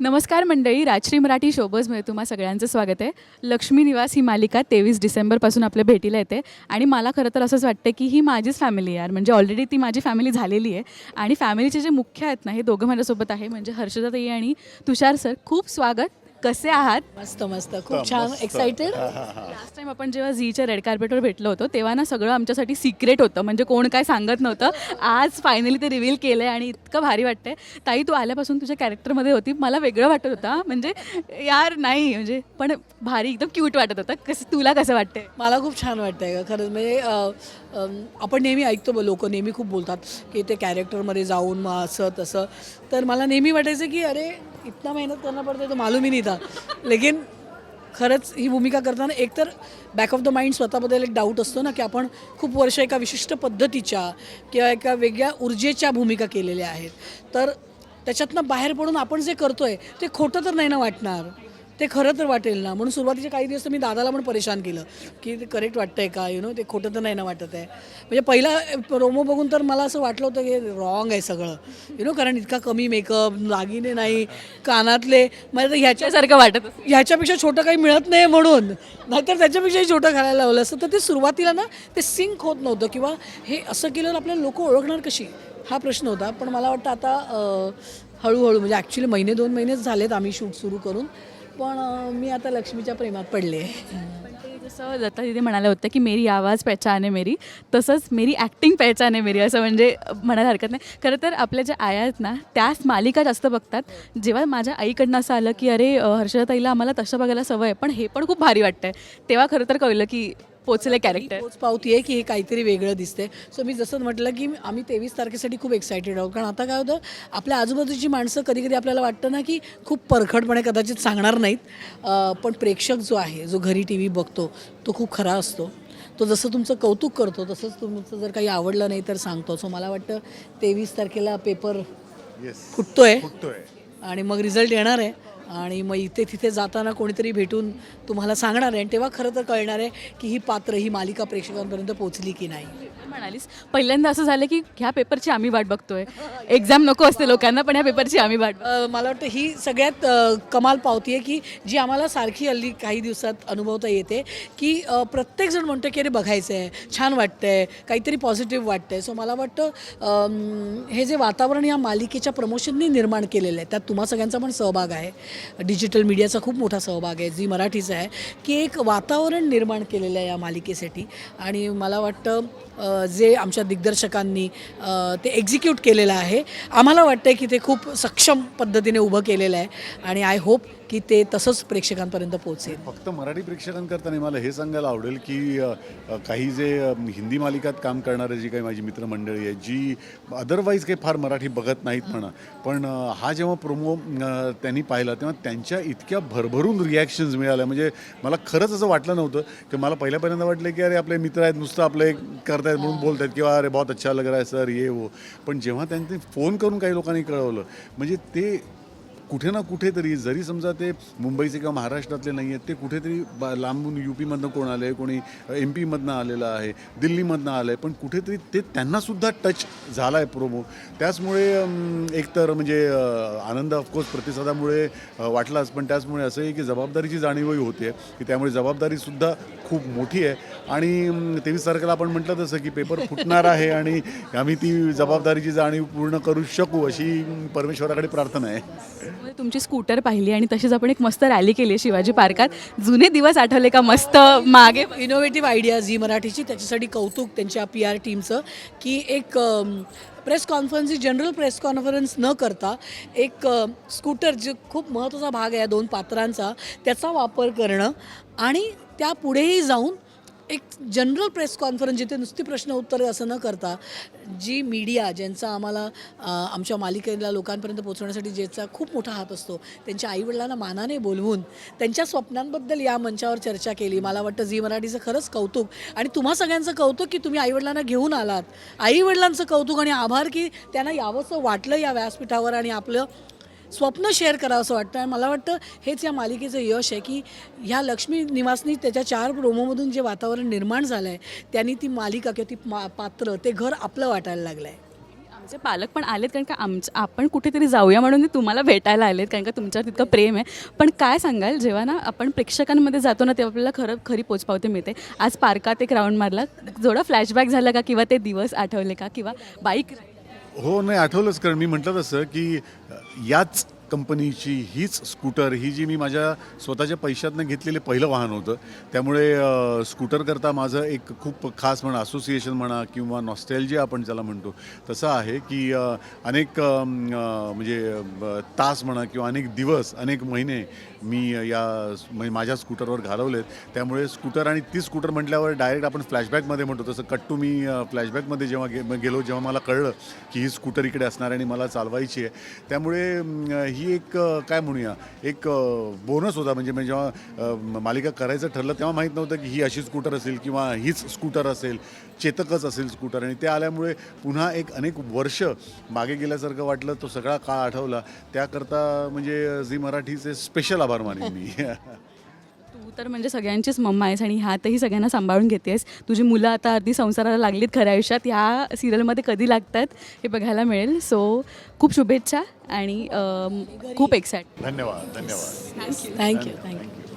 नमस्कार मंडळी राजश्री मराठी शोबजमध्ये तुम्हा सगळ्यांचं स्वागत आहे. लक्ष्मी निवास ही मालिका तेवीस डिसेंबरपासून आपल्या भेटीला येते आणि मला खरं तर असंच वाटतं की ही माझीच फॅमिली यार. म्हणजे ऑलरेडी ती माझी फॅमिली झालेली आहे. आणि फॅमिलीचे जे मुख्य आहेत ना हे दोघं माझ्यासोबत आहे. म्हणजे हर्षदाताई आणि तुषार सर खूप स्वागत. कसे आहात? मस्त मस्त. खूप छान एक्साइटेड लास्ट टाइम आपण जेव्हा झीच्या रेड कार्पेटवर भेटलो होतो तेव्हा ना सगळं आमच्यासाठी सिक्रेट होतं. म्हणजे कोण काय सांगत नव्हतं. आज फायनली ते रिव्हील केलं आहे आणि इतकं भारी वाटतंय. ताई तू आल्यापासून तुझ्या कॅरेक्टरमध्ये होती. मला वेगळं वाटत होतं. म्हणजे यार नाही. म्हणजे पण भारी एकदम क्यूट वाटत होतं. कसं तुला कसं वाटतंय? मला खूप छान वाटतंय का खरंच म्हणजे आपण नेहमी ऐकतो लोक नेहमी खूप बोलतात की ते कॅरेक्टरमध्ये जाऊन मग असं तसं. तर मला नेहमी वाटायचं की अरे इतना मेहनत करना पडते तो मालूम ही नहीं था। लेकिन खरंच ही भूमिका करताना एकतर बॅक ऑफ द माइंड स्वतःबद्दल एक डाऊट असतो ना की आपण खूप वर्ष एका विशिष्ट पद्धतीच्या किंवा एका वेगळ्या ऊर्जेच्या भूमिका केलेल्या आहेत. तर त्याच्यातनं बाहेर पडून आपण जे करतो आहे ते खोटं तर नाही ना वाटणार? ते खरं तर वाटेल ना. म्हणून सुरुवातीचे काही दिवस तर मी दादाला पण परेशान केलं की ते करेक्ट वाटतंय का? यु नो ते खोटं तर नाही ना वाटत आहे. म्हणजे पहिला रोमो बघून तर मला असं वाटलं होतं की रॉंग आहे सगळं. यु नो कारण इतका कमी मेकअप दागिने नाही कानातले मला तर ह्याच्या त्यासारखं वाटत. ह्याच्यापेक्षा छोटं काही मिळत नाही म्हणून. नाहीतर त्याच्यापेक्षाही छोटं घालायला लावलं असतं. तर ते सुरुवातीला ना ते सिंक होत नव्हतं किंवा हे असं केल्यावर आपल्याला लोक ओळखणार कशी? हा प्रश्न होता. पण मला वाटतं आता हळूहळू म्हणजे ॲक्च्युली महिने दोन महिनेच झालेत आम्ही शूट सुरू करून. पण मी आता लक्ष्मीच्या प्रेमात पडले पण ते जसं दत्ता तिथे म्हणाल्या होतं की मेरी आवाज पहचान आहे मेरी तसंच मेरी ॲक्टिंग पहचान आहे मेरी असं म्हणजे म्हणायला हरकत नाही. खरं तर आपल्या ज्या आया आहेत ना त्याच मालिका जास्त बघतात. जेव्हा माझ्या आईकडनं असं आलं की अरे हर्षदा ताईला आम्हाला तसं बघायला सवय आहे पण हे पण खूप भारी वाटतंय. तेव्हा खरं तर कळलं की पोचले कॅरेक्टर पोच पावती आहे की हे काहीतरी वेगळं दिसते सो मी जसं म्हटलं की आम्ही तेवीस तारखेसाठी खूप एक्सायटेड आहोत. कारण आता काय होतं आपल्या आजूबाजूची माणसं कधी कधी आपल्याला वाटतं ना की खूप परखडपणे कदाचित सांगणार नाहीत. पण प्रेक्षक जो आहे जो घरी टी व्ही बघतो तो खूप खरा असतो. तो जसं तुमचं कौतुक करतो तसंच तुमचं जर काही आवडलं नाही तर सांगतो. सो मला वाटतं तेवीस तारखेला पेपर फुटतोय आणि मग रिझल्ट येणार आहे. आणि मग इथे तिथे जाताना कोणीतरी भेटून तुम्हाला सांगणार आहे. आणि तेव्हा खरं तर कळणार आहे की ही पात्र ही मालिका प्रेक्षकांपर्यंत पोचली की नाही. म्हणालीस पहिल्यांदा असं झालं की ह्या पेपरची आम्ही वाट बघतोय. एक्झाम नको असते लोकांना पण ह्या पेपरची आम्ही वाट मला वाटतं ही सगळ्यात अ, कमाल पावती आहे की जी आम्हाला सारखी हल्ली काही दिवसात अनुभवता येते की अ, प्रत्येकजण म्हणतो की अरे बघायचं आहे छान वाटतंय काहीतरी पॉझिटिव्ह वाटतंय. सो मला वाटतं अम, हे जे वातावरण या मालिकेच्या प्रमोशननी निर्माण केलेलं आहे त्यात तुम्हा सगळ्यांचा पण सहभाग आहे. डिजिटल मीडियाचा खूप मोठा सहभाग आहे जी मराठीचा आहे की एक वातावरण निर्माण केलेलं आहे या मालिकेसाठी. आणि मला वाटतं अ, जे आमच्या दिग्दर्शकांनी ते एक्झिक्यूट केलेलं आहे. आम्हाला वाटतं की ते खूप सक्षम पद्धतीने उभं केलेलं आहे आणि आय होप की ते तसंच प्रेक्षकांपर्यंत पोहोचेल. फक्त मराठी प्रेक्षकांकरता नाही मला हे सांगायला आवडेल की काही जे हिंदी मालिकात काम करणारे जी काही माझी मित्रमंडळी आहे जी अदरवाईज काही फार मराठी बघत नाहीत म्हणा पण हा जेव्हा प्रोमो त्यांनी पाहिला तेव्हा त्यांच्या इतक्या भरभरून रिॲक्शन्स मिळाल्या. म्हणजे मला खरंच असं वाटलं नव्हतं की मला पहिल्या पहिल्यांदा वाटलं की अरे आपले मित्र आहेत नुसतं आपले करतायत म्हणून बोलतायत किंवा अरे बहुत अच्छा लग रहा है सर ये वो. पण जेव्हा त्यांनी फोन करून काही लोकांनी कळवलं म्हणजे ते कुठे ना कुठेतरी जरी समजा ते मुंबईचे किंवा महाराष्ट्रातले नाही आहेत ते कुठेतरी बा- लांबून यू पीमधनं कोण आले कोणी एम पीमधनं आलेलं आहे दिल्लीमधनं आलं आहे पण कुठेतरी ते त्यांनासुद्धा टच झाला आहे प्रोमो त्याचमुळे एकतर म्हणजे आनंद ऑफकोर्स प्रतिसादामुळे वाटलाच पण त्याचमुळे असं आहे की जबाबदारीची जाणीवही होते की त्यामुळे जबाबदारीसुद्धा खूप मोठी आहे. आणि तेवीस तारखेला आपण म्हटलं तसं की पेपर फुटणार आहे आणि आम्ही ती जबाबदारीची जाणीव पूर्ण करू शकू अशी परमेश्वराकडे प्रार्थना आहे. तुमची स्कूटर पाहिली आणि तशीच आपण एक मस्त रॅली केली आहे शिवाजी पार्कात. जुने दिवस आठवले का? मस्त मागे इनोव्हेटिव्ह आयडिया झी मराठीची. त्याच्यासाठी कौतुक त्यांच्या पी आर टीमचं की एक प्रेस कॉन्फरन्स ही जनरल प्रेस कॉन्फरन्स न करता एक स्कूटर जे खूप महत्त्वाचा भाग आहे या दोन पात्रांचा त्याचा वापर करणं आणि त्या पुढेही जाऊन एक जनरल प्रेस कॉन्फरन्स जिथे नुसती प्रश्न उत्तर असं न करता जी मीडिया ज्यांचा आम्हाला आमच्या मालिकेला लोकांपर्यंत पोहोचवण्यासाठी ज्याचा खूप मोठा हात असतो त्यांच्या आईवडिलांना मानाने बोलवून त्यांच्या स्वप्नांबद्दल या मंचावर चर्चा केली. मला वाटतं झी मराठीचं खरंच कौतुक आणि तुम्हा सगळ्यांचं कौतुक की तुम्ही आईवडिलांना घेऊन आलात. आईवडिलांचं कौतुक आणि आभार की त्यांना यावंसं वाटलं या व्यासपीठावर आणि आपलं स्वप्न शेअर करावं असं वाटतं. आणि मला वाटतं हेच या मालिकेचं यश आहे की ह्या लक्ष्मी निवासनी त्याच्या चार प्रोमोमधून जे वातावरण निर्माण झालं आहे त्यांनी ती मालिका किंवा ती मा पात्र ते घर आपलं वाटायला लागलं आहे तुमचे पालक पण आलेत कारण का आमचं आपण कुठेतरी जाऊया म्हणून ते तुम्हाला भेटायला आलेत कारण का तुमच्यावर तितकं प्रेम आहे. पण काय सांगाल जेव्हा ना आपण प्रेक्षकांमध्ये जातो ना तेव्हा आपल्याला खरं खरी पोचपावते मिळते. आज पार्कात एक राऊंड मारला. जोडा फ्लॅशबॅक झाला का किंवा ते दिवस आठवले का? किंवा बाईक हो नाही आठवलंच कारण मी म्हटलं तसं की याच कंपनीची हीच स्कूटर ही जी मी माझ्या स्वतःच्या पैशातनं घेतलेलं पहिलं वाहन होतं त्यामुळे स्कूटरकरता माझं एक खूप खास म्हणा असोसिएशन म्हणा किंवा नॉस्टेलजी आपण ज्याला म्हणतो तसं आहे की अनेक म्हणजे तास म्हणा किंवा अनेक दिवस अनेक महिने मी या म्हणजे माझ्या स्कूटरवर घालवलेत. त्यामुळे स्कूटर आणि ती स्कूटर म्हटल्यावर डायरेक्ट आपण फ्लॅशबॅकमध्ये म्हणतो. तसं कट्टू मी फ्लॅशबॅकमध्ये जेव्हा गे गेलो जेव्हा मला कळलं की ही स्कूटर इकडे असणार आणि मला चालवायची आहे. त्यामुळे ही एक काय म्हणूया एक बोनस होता. म्हणजे म्हणजे जेव्हा मालिका करायचं ठरलं तेव्हा माहीत नव्हतं की ही अशी स्कूटर असेल किंवा हीच स्कूटर असेल चेतकच असेल स्कूटर आणि ते आल्यामुळे पुन्हा एक अनेक वर्ष मागे गेल्यासारखं वाटलं तो सगळा काळ आठवला. त्याकरता म्हणजे झी मराठीचे स्पेशल आभार मानेन मी. तर म्हणजे सगळ्यांचीच मम्मा आहेस आणि ह्यातही सगळ्यांना सांभाळून घेतेस. तुझी मुलं आता अर्धी संसाराला लागलीत खऱ्या आयुष्यात. ह्या सिरियलमध्ये कधी लागतात हे बघायला मिळेल. सो खूप शुभेच्छा आणि खूप एक्साइट धन्यवाद धन्यवाद. Thank you thank you